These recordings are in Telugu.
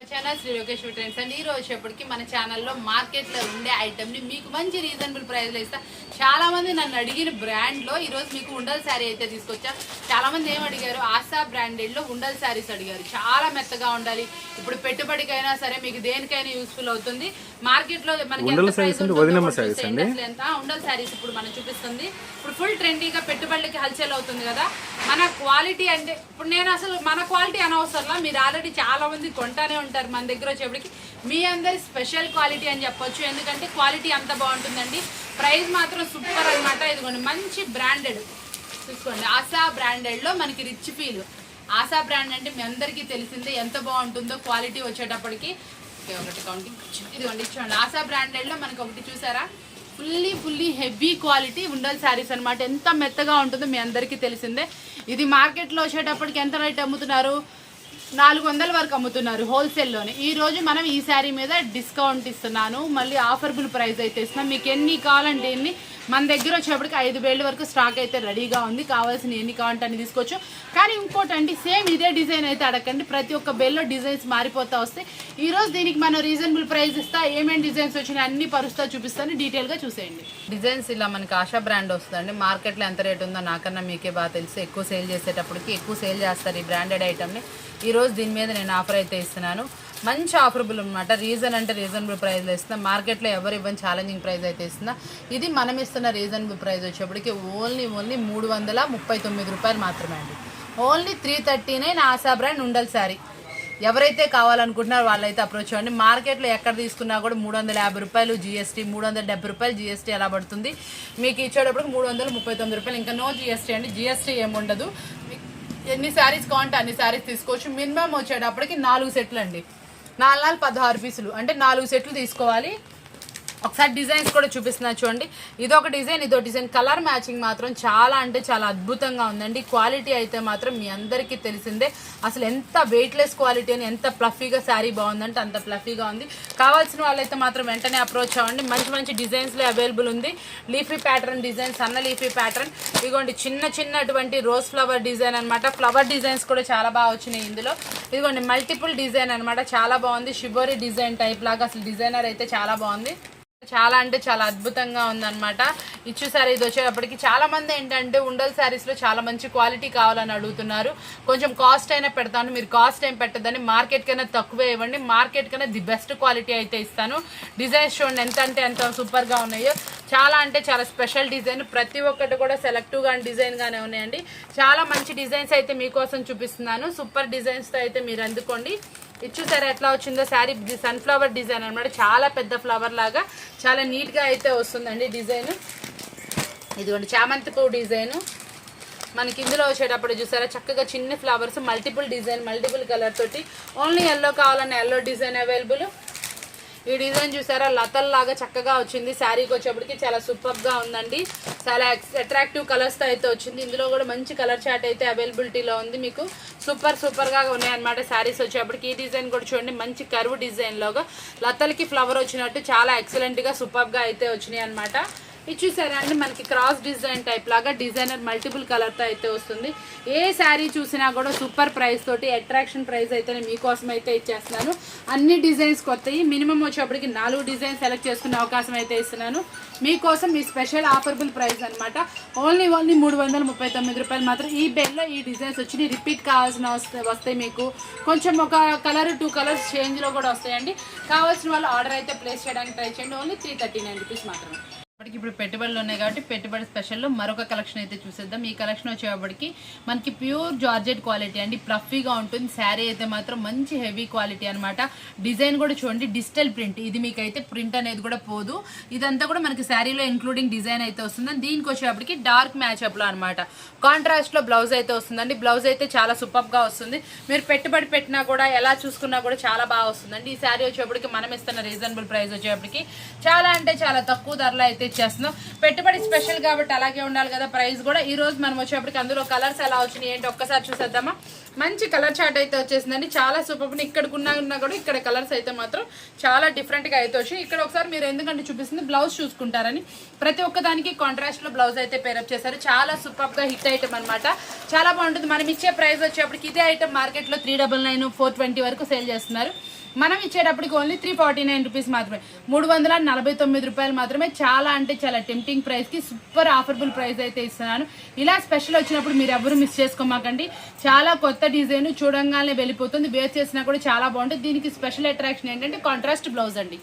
ఛానల్ శ్రీ లోకేశ్వర ట్రెండ్స్ అండి ఈ రోజు వచ్చేప్పటికి మన ఛానల్లో మార్కెట్లో ఉండే ఐటమ్ని మీకు మంచి రీజనబుల్ ప్రైస్లో ఇస్తా. చాలా మంది నన్ను అడిగిన బ్రాండ్లో ఈ రోజు మీకు ఉండల్ శారీ అయితే తీసుకొచ్చా. చాలా మంది ఏం అడిగారు? ఆశా బ్రాండెడ్లో ఉండల్ శారీస్ అడిగారు. చాలా మెత్తగా ఉండాలి. ఇప్పుడు పెట్టుబడికైనా సరే మీకు దేనికైనా యూస్ఫుల్ అవుతుంది. మార్కెట్లో మనకి ఎంత ఉండల్ శారీస్ ఇప్పుడు మనం చూపిస్తుంది. ఇప్పుడు ఫుల్ ట్రెండీగా పెట్టుబడులకి హల్చల్ అవుతుంది కదా. మన క్వాలిటీ అంటే ఇప్పుడు నేను అసలు మన క్వాలిటీ అనవసరంలా మీరు ఆల్రెడీ చాలా మంది కొంటానే ఉంటారు మన దగ్గర వచ్చేప్పటికి. మీ అందరి స్పెషల్ క్వాలిటీ అని చెప్పొచ్చు. ఎందుకంటే క్వాలిటీ అంత బాగుంటుందండి. ప్రైస్ మాత్రం సూపర్ అన్నమాట. ఇదిగోండి మంచి బ్రాండెడ్. చూసుకోండి ఆశా బ్రాండెడ్లో మనకి రిచ్ ఫీల్. ఆశా బ్రాండ్ అంటే మీ అందరికీ తెలిసిందే ఎంత బాగుంటుందో క్వాలిటీ వచ్చేటప్పటికి. ఒకటి కౌంటింగ్ ఇదిగోండి చూడండి ఆశా బ్రాండెడ్లో మనకి ఒకటి చూసారా? ఫుల్లీ ఫుల్లీ హెవీ క్వాలిటీ ఉండల్ శారీస్ అన్నమాట. ఎంత మెత్తగా ఉంటుందో మీ అందరికీ తెలిసిందే. ఇది మార్కెట్లో వచ్చేటప్పటికి ఎంత రేట్ అమ్ముతున్నారు? నాలుగు వందల వరకు అమ్ముతున్నారు హోల్సేల్లోనే. ఈ రోజు మనం ఈ శారీ మీద డిస్కౌంట్ ఇస్తున్నాను. మళ్ళీ ఆఫర్బుల్ ప్రైస్ అయితే ఇస్తున్నాం. మీకు ఎన్ని కావాలంటే ఎన్ని మన దగ్గర వచ్చేప్పటికి ఐదు వేల వరకు స్టాక్ అయితే రెడీగా ఉంది. కావాల్సిన ఎన్ని కావాలంటే అని తీసుకోవచ్చు. కానీ ఇంకోటండి సేమ్ ఇదే డిజైన్ అయితే అడగండి. ప్రతి ఒక్క బెల్లో డిజైన్స్ మారిపోతా వస్తాయి. ఈ రోజు దీనికి మనం రీజనబుల్ ప్రైస్ ఇస్తా ఏమేమి డిజైన్స్ వచ్చినాయి అన్ని పరుస్తా చూపిస్తాను. డీటెయిల్గా చూసేయండి. డిజైన్స్ ఇలా మనకి ఆశా బ్రాండ్ వస్తుందండి. మార్కెట్లో ఎంత రేట్ ఉందో నాకన్నా మీకే బాగా తెలుసు. ఎక్కువ సేల్ చేసేటప్పటికి ఎక్కువ సేల్ చేస్తారు ఈ బ్రాండెడ్ ఐటమ్ని. ఈరోజు దీని మీద నేను ఆఫర్ అయితే ఇస్తున్నాను. మంచి ఆఫరబుల్ అనమాట రీజన్ అంటే రీజనబుల్ ప్రైస్లో ఇస్తున్నా. మార్కెట్లో ఎవరు ఇవ్వని ఛాలెంజింగ్ ప్రైస్ అయితే ఇస్తున్నా. ఇది మనం ఇస్తున్న రీజనబుల్ ప్రైస్ వచ్చేప్పటికి ఓన్లీ ఓన్లీ మూడు వందల ముప్పై తొమ్మిది రూపాయలు మాత్రమే అండి. Only three thirty nine Asha brand ఉండల్ sari ఎవరైతే కావాలనుకుంటున్నారో వాళ్ళైతే అప్రోచ్ అవ్వండి మార్కెట్లో ఎక్కడ తీసుకున్నా కూడా మూడు వందల యాభై రూపాయలు జీఎస్టీ మూడు వందల డెబ్బై రూపాయలు జీఎస్టీ ఎలా పడుతుంది. మీకు ఇచ్చేటప్పుడు మూడు వందల ముప్పై తొమ్మిది రూపాయలు. ఇంకా నో జీఎస్టీ అండి. జీఎస్టీ ఏముండదు ఎన్ని శారీస్ కావాలంటే అన్ని శారీస్ తీసుకోవచ్చు. మినిమం వచ్చేటప్పటికి నాలుగు సెట్లు అండి నాలుగు నాలుగు పదహారు పీసులు. అంటే నాలుగు సెట్లు తీసుకోవాలి. ఒకసారి డిజైన్స్ కూడా చూపిస్తున్నా చూడండి. ఇదొక డిజైన్ ఇదో డిజైన్. కలర్ మ్యాచింగ్ మాత్రం చాలా అంటే చాలా అద్భుతంగా ఉందండి. క్వాలిటీ అయితే మాత్రం మీ అందరికీ తెలిసిందే. అసలు ఎంత వెయిట్లెస్ క్వాలిటీ అని ఎంత ప్లఫీగా శారీ బాగుందంటే అంత ప్లఫీగా ఉంది. కావాల్సిన వాళ్ళైతే మాత్రం వెంటనే అప్రోచ్ అవ్వండి. మంచి మంచి డిజైన్స్లో అవైలబుల్ ఉంది. లీఫీ ప్యాటర్న్ డిజైన్ సన్న లీఫీ ప్యాటర్న్ ఇదిగోండి చిన్న చిన్నటువంటి రోజ్ ఫ్లవర్ డిజైన్ అన్నమాట. ఫ్లవర్ డిజైన్స్ కూడా చాలా బాగా వచ్చినాయి ఇందులో. ఇదిగోండి మల్టిపుల్ డిజైన్ అన్నమాట. చాలా బాగుంది. షిబోరి డిజైన్ టైప్ లాగా అసలు డిజైనర్ అయితే చాలా బాగుంది. చాలా అంటే చాలా అద్భుతంగా ఉందన్నమాట. ఇచ్చు సారీ ఇది వచ్చేటప్పటికి చాలా మంది ఏంటంటే ఉండల్ శారీస్లో చాలా మంచి క్వాలిటీ కావాలని అడుగుతున్నారు. కొంచెం కాస్ట్ అయినా పెడతాను మీరు కాస్ట్ ఏం పెట్టద్దని మార్కెట్ కన్నా తక్కువే ఇవ్వండి. మార్కెట్ కన్నా ది బెస్ట్ క్వాలిటీ అయితే ఇస్తాను. డిజైన్స్ చూడండి ఎంత అంటే ఎంత సూపర్గా ఉన్నాయో. చాలా అంటే చాలా స్పెషల్ డిజైన్ ప్రతి ఒక్కటి కూడా సెలెక్టివ్గా డిజైన్గానే ఉన్నాయండి. చాలా మంచి డిజైన్స్ అయితే మీకోసం చూపిస్తున్నాను. సూపర్ డిజైన్స్తో అయితే మీరు అందుకోండి. ఇది చూసారా ఎట్లా వచ్చిందో శారీ సన్ఫ్లవర్ డిజైన్ అన్నమాట. చాలా పెద్ద ఫ్లవర్ లాగా చాలా నీట్గా అయితే వస్తుందండి డిజైన్. ఇదిగోండి చామంతి పువ్వు డిజైన్. మనకి ఇందులో వచ్చేటప్పుడు చూసారా చక్కగా చిన్న flowers multiple design multiple colour తోటి. ఓన్లీ ఎల్లో కావాలన్న ఎల్లో డిజైన్ అవైలబుల్ ఈ డిజైన్ చూసారా? లతల్లాగా చక్కగా వచ్చింది. శారీకి వచ్చేప్పటికి చాలా సూపర్గా ఉందండి. చాలా అట్రాక్టివ్ కలర్స్తో అయితే వచ్చింది. ఇందులో కూడా మంచి కలర్ చాట్ అయితే అవైలబిలిటీలో ఉంది మీకు. సూపర్ సూపర్గా ఉన్నాయన్నమాట శారీస్ వచ్చేప్పటికి. ఈ డిజైన్ కూడా చూడండి మంచి కర్వ్ డిజైన్లోగా లతలకి ఫ్లవర్ వచ్చినట్టు చాలా ఎక్సలెంట్గా సూపర్గా అయితే వచ్చినాయి అనమాట ఇది చూసారా అండి మనకి క్రాస్ డిజైన్ టైప్ లాగా డిజైనర్ మల్టిపుల్ కలర్తో అయితే వస్తుంది. ఏ శారీ చూసినా కూడా సూపర్ ప్రైస్ తోటి అట్రాక్షన్ ప్రైస్ అయితే మీకోసం అయితే ఇచ్చేస్తున్నాను. అన్ని డిజైన్స్ కొత్తవి మినిమం వచ్చేప్పటికి నాలుగు డిజైన్స్ సెలెక్ట్ చేసుకునే అవకాశం అయితే ఇస్తున్నాను. మీకోసం మీ స్పెషల్ ఆఫర్బుల్ ప్రైస్ అనమాట ఓన్లీ ఓన్లీ మూడు వందల ముప్పై తొమ్మిది రూపాయలు మాత్రం ఈ బెల్లో ఈ డిజైన్స్ వచ్చి రిపీట్ కావాల్సిన వస్తాయి మీకు. కొంచెం ఒక కలర్ టూ కలర్స్ చేంజ్లో కూడా వస్తాయండి. కావాల్సిన వాళ్ళు ఆర్డర్ అయితే ప్లేస్ చేయడానికి ట్రై చేయండి. Only three thirty nine rupees మాత్రమే. ఇప్పటికి ఇప్పుడు పెట్టుబడులు ఉన్నాయి కాబట్టి పెట్టుబడి స్పెషల్లో మరొక కలెక్షన్ అయితే చూసేద్దాం. ఈ కలెక్షన్ వచ్చేటప్పటికి మనకి ప్యూర్ జార్జెట్ క్వాలిటీ అండి. ప్లఫీగా ఉంటుంది. శారీ అయితే మాత్రం మంచి హెవీ క్వాలిటీ అన్నమాట. డిజైన్ కూడా చూడండి. Digital print. ఇది మీకు అయితే ప్రింట్ అనేది కూడా పోదు. ఇదంతా కూడా మనకి శారీలో ఇంక్లూడింగ్ డిజైన్ అయితే వస్తుంది దీనికి వచ్చేటప్పటికి డార్క్ మ్యాచ్అప్లో అనమాట కాంట్రాస్ట్లో బ్లౌజ్ అయితే వస్తుందండి. బ్లౌజ్ అయితే చాలా సూపర్గా వస్తుంది. మీరు పెట్టుబడి పెట్టినా కూడా ఎలా చూసుకున్నా కూడా చాలా బాగా వస్తుందండి. ఈ శారీ వచ్చేప్పటికి మనం ఇస్తున్న రీజనబుల్ ప్రైస్ వచ్చేప్పటికి చాలా అంటే చాలా తక్కువ ధరలో అయితే ఇచ్చేస్తున్నాం పెట్టుబడి స్పెషల్ కాబట్టి అలాగే ఉండాలి కదా ప్రైస్ కూడా. ఈ రోజు మనం వచ్చేప్పటికి అందులో కలర్స్ ఎలా వచ్చినాయి ఏంటి ఒక్కసారి చూసేద్దామా? మంచి కలర్ చార్ట్ అయితే వచ్చేసిందండి. చాలా సూపర్ ఇక్కడ ఉన్నా ఉన్నా కూడా ఇక్కడ కలర్స్ అయితే మాత్రం చాలా డిఫరెంట్గా అయితే వచ్చాయి. ఇక్కడ ఒకసారి మీరు ఎందుకంటే చూపిస్తుంది బ్లౌజ్ చూసుకుంటారని. ప్రతి ఒక్క దానికి కాంట్రాస్ట్లో బ్లౌజ్ అయితే పేరప్ చేశారు. చాలా సూపర్గా హిట్ ఐటమ్ అనమాట చాలా బాగుంటుంది. మనం ఇచ్చే ప్రైస్ వచ్చేప్పటికి ఇదే ఐటమ్ మార్కెట్లో three double nine four twenty వరకు సేల్ చేస్తున్నారు. మనం ఇచ్చేటప్పటికి only three forty nine rupees మాత్రమే. మూడు వందల నలభై తొమ్మిది రూపాయలు మాత్రమే చాలా అంటే చాలా టెంప్టింగ్ ప్రైస్కి సూపర్ ఆఫర్బుల్ ప్రైస్ అయితే ఇస్తున్నాను. ఇలా స్పెషల్ వచ్చినప్పుడు మీరు ఎవరు మిస్ చేసుకోమాకండి. చాలా కొత్త డిజైన్ చూడంగానే వెళ్ళిపోతుంది. వేర్ చేసినా కూడా చాలా బాగుంటుంది. దీనికి స్పెషల్ అట్రాక్షన్ ఏంటంటే కాంట్రాస్ట్ బ్లౌజ్ అండి.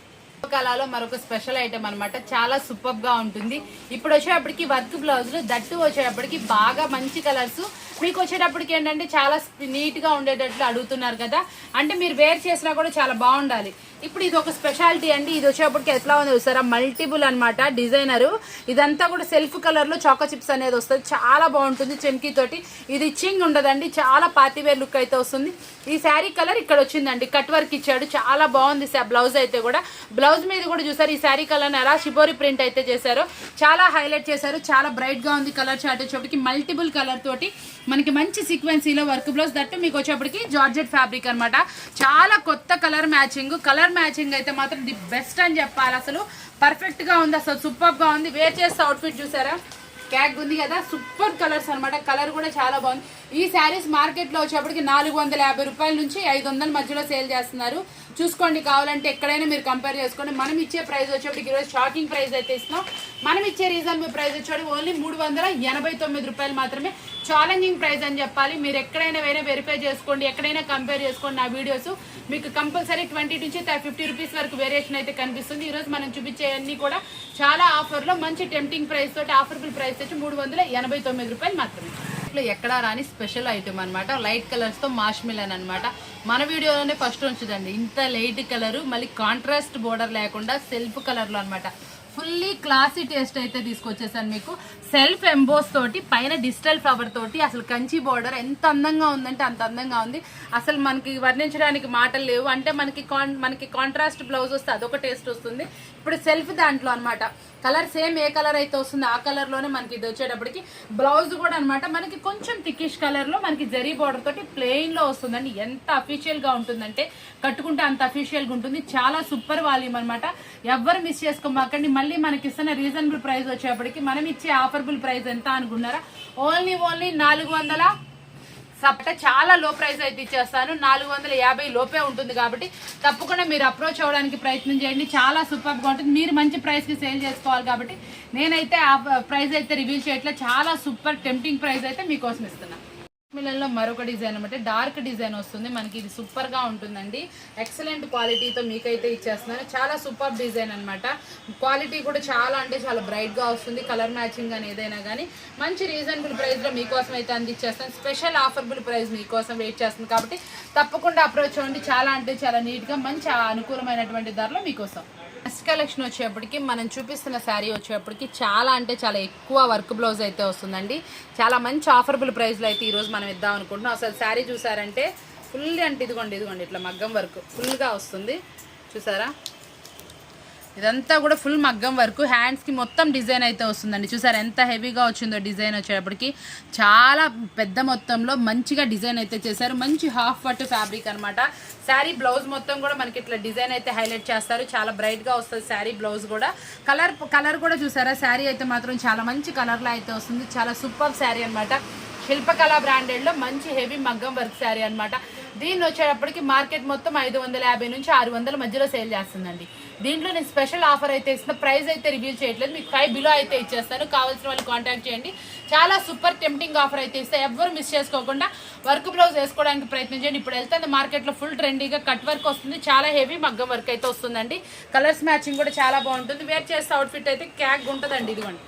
కళలో మరొక స్పెషల్ ఐటమ్ అన్నమాట. చాలా సూపర్గా ఉంటుంది. ఇప్పుడు వచ్చేటప్పటికి వర్క్ బ్లౌజులు దట్టు వచ్చేటప్పటికి బాగా మంచి కలర్స్. మీకు వచ్చేటప్పటికి ఏంటంటే చాలా నీట్గా ఉండేటట్లు అడుగుతున్నారు కదా. అంటే మీరు వేర్ చేసినా కూడా చాలా బాగుండాలి. ఇప్పుడు ఇది ఒక స్పెషాలిటీ అండి. ఇది వచ్చేప్పటికి ఎట్లా ఉంది చూసారా మల్టిపుల్ అన్నమాట డిజైనర్. ఇదంతా కూడా సెల్ఫ్ కలర్లో చాకో చిప్స్ అనేది వస్తుంది. చాలా బాగుంటుంది చెమ్కీ తోటి. ఇది చింగ్ ఉండదండి. చాలా పార్టీవేర్ లుక్ అయితే వస్తుంది. ఈ శారీ కలర్ ఇక్కడ వచ్చిందండి. కట్ వర్క్ ఇచ్చాడు. చాలా బాగుంది బ్లౌజ్ అయితే కూడా. బ్లౌజ్ మీద కూడా చూసారు ఈ శారీ కలర్ ఎలా షిబోరి ప్రింట్ అయితే చేశారో. చాలా హైలైట్ చేశారు. చాలా బ్రైట్గా ఉంది కలర్ చార్ట్ వచ్చేప్పటికి మల్టిపుల్ కలర్ తోటి మనకి మంచి సీక్వెన్సీలో వర్క్ బ్లౌజ్ దట్టు మీకు వచ్చేప్పటికి జార్జెట్ ఫ్యాబ్రిక్ అన్నమాట. చాలా కొత్త కలర్ మ్యాచింగ్ కలర్ మ్యాచింగ్ అయితే మాత్రం ది బెస్ట్ అని చెప్పాలి అసలు. పర్ఫెక్ట్గా ఉంది అసలు సూపర్గా ఉంది. వేర్ చేస్తే అవుట్ఫిట్ చూసారా? క్యాక్ ఉంది కదా సూపర్ కలర్స్ అనమాట కలర్ కూడా చాలా బాగుంది. ఈ శారీస్ మార్కెట్లో వచ్చేప్పటికి నాలుగు వందల యాభై రూపాయల నుంచి ఐదు వందల మధ్యలో సేల్ చేస్తున్నారు. చూసుకోండి కావాలంటే ఎక్కడైనా మీరు కంపేర్ చేసుకోండి. మనం ఇచ్చే ప్రైస్ వచ్చేప్పటికి ఈరోజు షాకింగ్ ప్రైస్ అయితే ఇస్తున్నాం. మనం ఇచ్చే రీజనబుల్ ప్రైస్ వచ్చేది ఓన్లీ మూడు వందల ఎనభై తొమ్మిది రూపాయలు మాత్రమే ఛాలెంజింగ్ ప్రైస్ అని చెప్పాలి. మీరు ఎక్కడైనా వేరే వెరిఫై చేసుకోండి ఎక్కడైనా కంపేర్ చేసుకోండి నా వీడియోస్ మీకు కంపల్సరీ ట్వంటీ నుంచి ఫిఫ్టీ రూపీస్ వరకు వేరియేషన్ అయితే కనిపిస్తుంది. ఈరోజు మనం చూపించే అన్ని కూడా చాలా ఆఫర్లో మంచి టెంప్టింగ్ ప్రైస్ తోటి ఆఫర్బుల్ ప్రైస్ వచ్చి మూడు వందల ఎనభై తొమ్మిది రూపాయలు మాత్రమే. ఎక్కడా రాని స్పెషల్ ఐటమ్ అనమాట లైట్ కలర్స్తో మాష్మిలన్ అనమాట మన వీడియోలోనే ఫస్ట్ ఉంచుదండి. ఇంత లైట్ కలర్ మళ్ళీ కాంట్రాస్ట్ బోర్డర్ లేకుండా సెల్ఫ్ కలర్లో అనమాట ఫుల్లీ క్లాసీ టేస్ట్ అయితే తీసుకొచ్చేసాను మీకు. సెల్ఫ్ ఎంబోస్ తోటి పైన డిజిటల్ ఫ్లవర్ తోటి అసలు కంచి బార్డర్ ఎంత అందంగా ఉందంటే అంత అందంగా ఉంది. అసలు మనకి వర్ణించడానికి మాటలు లేవు. అంటే మనకి కాన్ మనకి కాంట్రాస్ట్ బ్లౌజ్ వస్తే అదొక టేస్ట్ వస్తుంది. ఇప్పుడు సెల్ఫ్ దాంట్లో అనమాట కలర్ సేమ్ ఏ కలర్ అయితే వస్తుందో ఆ కలర్లోనే మనకి ఇది వచ్చేటప్పటికి బ్లౌజ్ కూడా అనమాట మనకి కొంచెం థిక్కిష్ కలర్లో మనకి జరీ బార్డర్ తోటి ప్లెయిన్లో వస్తుందండి. ఎంత అఫీషియల్గా ఉంటుందంటే కట్టుకుంటే అంత అఫీషియల్గా ఉంటుంది. చాలా సూపర్ వాల్యూమ్ అనమాట ఎవ్వరు మిస్ చేసుకోమాకండి. మళ్ళీ మనకి ఇస్తున్న రీజనబుల్ ప్రైస్ వచ్చేప్పటికి మనం ఇచ్చే ఆఫర్బుల్ ప్రైస్ ఎంత అనుకున్నారా? ఓన్లీ ఓన్లీ నాలుగు వందల సపట చాలా లో ప్రైస్ అయితే ఇచ్చేస్తాను. నాలుగు వందల యాభై లోపే ఉంటుంది కాబట్టి తప్పకుండా మీరు అప్రోచ్ అవ్వడానికి ప్రయత్నం చేయండి. చాలా సూపర్గా ఉంటుంది. మీరు మంచి ప్రైస్కి సేల్ చేసుకోవాలి కాబట్టి నేనైతే ఆ ప్రైస్ అయితే రివీల్ చేయట్లే. చాలా సూపర్ టెంప్టింగ్ ప్రైస్ అయితే మీకోసం ఇస్తున్నాను మిలన్లో మరొక డిజైన్ అనమాట డార్క్ డిజైన్ వస్తుంది. మనకి ఇది సూపర్గా ఉంటుందండి. ఎక్సలెంట్ క్వాలిటీతో మీకైతే ఇచ్చేస్తున్నాను చాలా సూపర్ డిజైన్ అనమాట క్వాలిటీ కూడా చాలా అంటే చాలా బ్రైట్గా వస్తుంది. కలర్ మ్యాచింగ్ అని ఏదైనా కానీ మంచి రీజనబుల్ ప్రైస్లో మీకోసం అయితే అందించేస్తాను స్పెషల్ ఆఫర్బుల్ ప్రైస్ మీకోసం వెయిట్ చేస్తుంది కాబట్టి తప్పకుండా అప్రోచ్ అవ్వండి. చాలా అంటే చాలా నీట్గా మంచి అనుకూలమైనటువంటి ధరలో మీకోసం. ఫస్ట్ కలెక్షన్ వచ్చేప్పటికి మనం చూపిస్తున్న శారీ వచ్చేప్పటికి చాలా అంటే చాలా ఎక్కువ వర్క్ బ్లౌజ్ అయితే వస్తుందండి. చాలా మంచి ఆఫర్బుల్ ప్రైస్లో అయితే ఈరోజు మనం ఇద్దాం అనుకుంటున్నాం. అసలు శారీ చూసారంటే ఫుల్ అంటే ఇదిగోండి ఇదిగోండి ఇట్లా మగ్గం వర్క్ ఫుల్గా వస్తుంది. చూసారా? ఇదంతా కూడా ఫుల్ మగ్గం వర్క్. హ్యాండ్స్కి మొత్తం డిజైన్ అయితే వస్తుందండి. చూసారు ఎంత హెవీగా వచ్చిందో డిజైన్ వచ్చేటప్పటికి. చాలా పెద్ద మొత్తంలో మంచిగా డిజైన్ అయితే చేశారు. మంచి హాఫ్ పట్టు ఫ్యాబ్రిక్ అనమాట శారీ బ్లౌజ్ మొత్తం కూడా మనకి ఇట్లా డిజైన్ అయితే హైలైట్ చేస్తారు. చాలా బ్రైట్గా వస్తుంది శారీ బ్లౌజ్ కూడా. కలర్ కలర్ కూడా చూసారా? శారీ అయితే మాత్రం చాలా మంచి కలర్లో అయితే వస్తుంది. చాలా సూపర్ శారీ అనమాట శిల్పకళ బ్రాండెడ్లో మంచి హెవీ మగ్గం వర్క్ శారీ అనమాట దీన్ని వచ్చేటప్పటికి మార్కెట్ మొత్తం ఐదు వందల యాభై నుంచి ఆరు వందల మధ్యలో సేల్ చేస్తుందండి. దీంట్లో నేను స్పెషల్ ఆఫర్ అయితే ఇస్తున్న. ప్రైస్ అయితే రివీల్ చేయట్లేదు. మీకు ఫైవ్ బిలో అయితే ఇచ్చేస్తాను. కావాల్సిన వాళ్ళు కాంటాక్ట్ చేయండి. చాలా సూపర్ టెంప్టింగ్ ఆఫర్ అయితే ఇస్తే ఎవ్వరు మిస్ చేసుకోకుండా వర్క్ బ్లౌజ్ వేసుకోవడానికి ప్రయత్నం చేయండి. ఇప్పుడు వెళ్తే మార్కెట్లో ఫుల్ ట్రెండీగా కట్ వర్క్ వస్తుంది. చాలా హెవీ మగ్గం వర్క్ అయితే వస్తుందండి. కలర్స్ మ్యాచింగ్ కూడా చాలా బాగుంటుంది. వేర్ చేస్తే అవుట్ఫిట్ అయితే క్యాక్ ఉంటుందండి. ఇదిగోండి.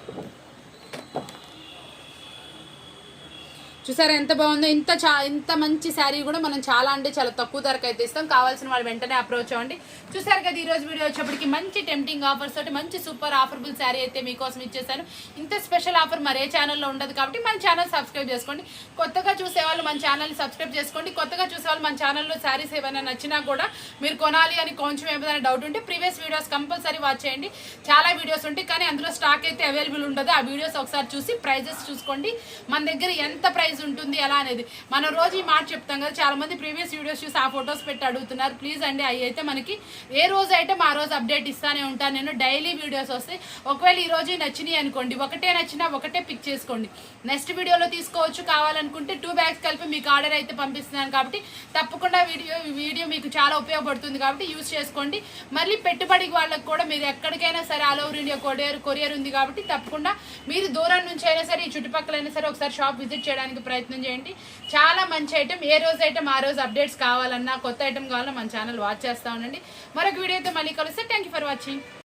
చూసారా ఎంత బాగుందో? ఇంత చా ఇంత మంచి శారీ కూడా మనం చాలా అంటే చాలా తక్కువ ధరకు అయితే ఇస్తాం. కావాల్సిన వాళ్ళు వెంటనే అప్రోచ్ అవ్వండి. చూసారు కదా ఈరోజు వీడియో వచ్చేప్పటికి మంచి టెంప్టింగ్ ఆఫర్స్ తోటి మంచి సూపర్ ఆఫర్బుల్ శారీ అయితే మీకోసం ఇచ్చేసాను. ఇంత స్పెషల్ ఆఫర్ మరే ఛానల్లో ఉండదు కాబట్టి మన ఛానల్ సబ్స్క్రైబ్ చేసుకోండి. కొత్తగా చూసేవాళ్ళు మన ఛానల్ని సబ్స్క్రైబ్ చేసుకోండి. కొత్తగా చూసే వాళ్ళు మన ఛానల్లో శారీస్ ఏమైనా నచ్చినా కూడా మీరు కొనాలి అని కొంచెం ఏమైనా డౌట్ ఉంటే ప్రీవియస్ వీడియోస్ కంపల్సరీ వాచ్ చేయండి. చాలా వీడియోస్ ఉంటాయి కానీ అందులో స్టాక్ అయితే అవైలబుల్ ఉండదు. ఆ వీడియోస్ ఒకసారి చూసి ప్రైజెస్ చూసుకోండి. మన దగ్గర ఎంత ప్రైస్ ప్రైజ్ ఉంటుంది ఎలా అనేది. మనం రోజు ఈ మాట చెప్తాం కదా చాలా మంది ప్రీవియస్ వీడియోస్ చూసి ఆ ఫొటోస్ పెట్టి అడుగుతున్నారు ప్లీజ్ అండి అవి అయితే మనకి ఏ రోజు అయితే ఆ రోజు అప్డేట్ ఇస్తానే ఉంటాను నేను డైలీ వీడియోస్ వస్తాయి ఒకవేళ ఈ రోజు నచ్చినాయి అనుకోండి ఒకటే నచ్చినా ఒకటే పిక్ చేసుకోండి. నెక్స్ట్ వీడియోలో తీసుకోవచ్చు కావాలనుకుంటే టూ బ్యాగ్స్ కలిపి మీకు ఆర్డర్ అయితే పంపిస్తున్నాను కాబట్టి తప్పకుండా వీడియో వీడియో మీకు చాలా ఉపయోగపడుతుంది కాబట్టి యూస్ చేసుకోండి. మళ్ళీ పెట్టుబడి వాళ్ళకి కూడా మీరు ఎక్కడికైనా సరే all over India courier courier ఉంది కాబట్టి తప్పకుండా మీరు దూరం నుంచి అయినా సరే ఈ చుట్టుపక్కల అయినా సరే ఒకసారి షాప్ విజిట్ చేయడానికి ప్రయత్నం చేయండి. చాలా మంచి ఐటమ్ ఏ రోజు ఐటమ్ ఆ రోజు అప్డేట్స్ కావాలన్నా కొత్త ఐటెం కావాలన్నా మన ఛానల్ వాచ్ చేస్తా ఉండండి. మరొక వీడియోతో మళ్ళీ కలిస్తే థ్యాంక్ యూ ఫర్ వాచింగ్